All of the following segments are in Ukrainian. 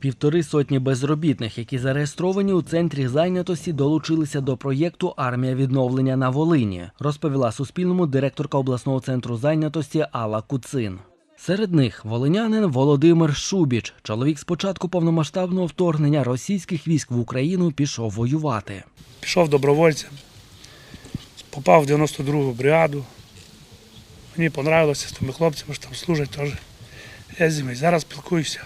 Півтори сотні безробітних, які зареєстровані у центрі зайнятості, долучилися до проєкту Армія відновлення на Волині, розповіла Суспільному директорка обласного центру зайнятості Алла Куцин. Серед них волинянин Володимир Шубіч. Чоловік з початку повномасштабного вторгнення російських військ в Україну пішов воювати. Пішов добровольцем, попав в 92-гу бригаду. Мені понравилося з тими хлопцями, що там служать теж. Я з ними зараз спілкуюся.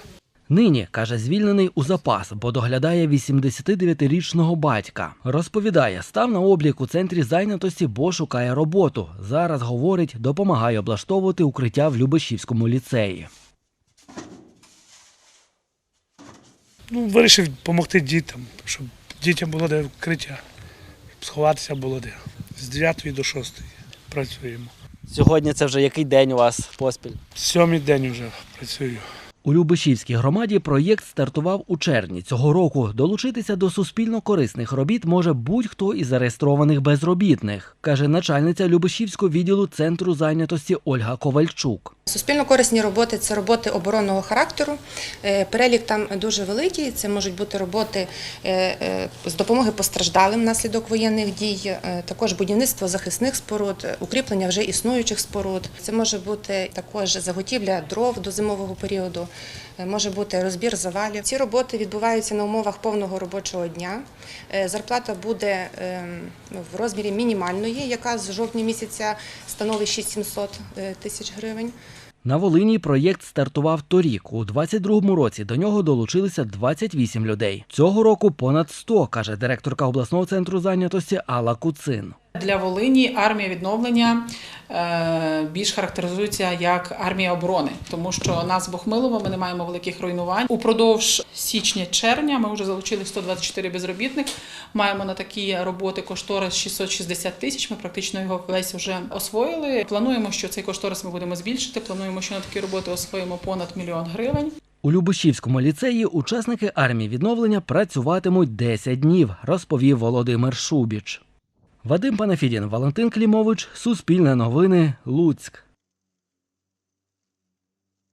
Нині, каже, звільнений у запас, бо доглядає 89-річного батька. Розповідає, став на облік у центрі зайнятості, бо шукає роботу. Зараз, говорить, допомагає облаштовувати укриття в Любешівському ліцеї. Ну, вирішив допомогти дітям, щоб дітям було де вкриття, сховатися було де. З 9 до 6 працюємо. Сьогодні це вже який день у вас поспіль? Сьомий день вже працюю. У Любешівській громаді проєкт стартував у червні цього року. Долучитися до суспільно корисних робіт може будь-хто із зареєстрованих безробітних, каже начальниця Любешівського відділу центру зайнятості Ольга Ковальчук. Суспільно корисні роботи це роботи оборонного характеру. Е, Перелік там дуже великий. Це можуть бути роботи е, е, з допомоги постраждалим внаслідок воєнних дій, також будівництво захисних споруд, укріплення вже існуючих споруд. Це може бути також заготівля дров до зимового періоду, може бути розбір завалів. Ці роботи відбуваються на умовах повного робочого дня. Зарплата буде е, в розмірі мінімальної, яка з жовтня місяця становить 6700 е, тисяч гривень. На Волині проєкт стартував торік. У 22-му році до нього долучилися 28 людей. Цього року понад 100, каже директорка обласного центру зайнятості Алла Куцин. Для Волині армія відновлення е, більш характеризується як армія оборони, тому що нас Бохмилово, ми не маємо великих руйнувань. Упродовж січня-червня ми вже залучили 124 безробітних. Маємо на такі роботи кошторис 660 тисяч. Ми практично його весь вже освоїли. Плануємо, що цей кошторис ми будемо збільшити. Плануємо, що на такі роботи освоїмо понад мільйон гривень. У Любешівському ліцеї учасники армії відновлення працюватимуть 10 днів, розповів Володимир Шубіч. Вадим Панафідін, Валентин Клімович, Суспільне новини, Луцьк.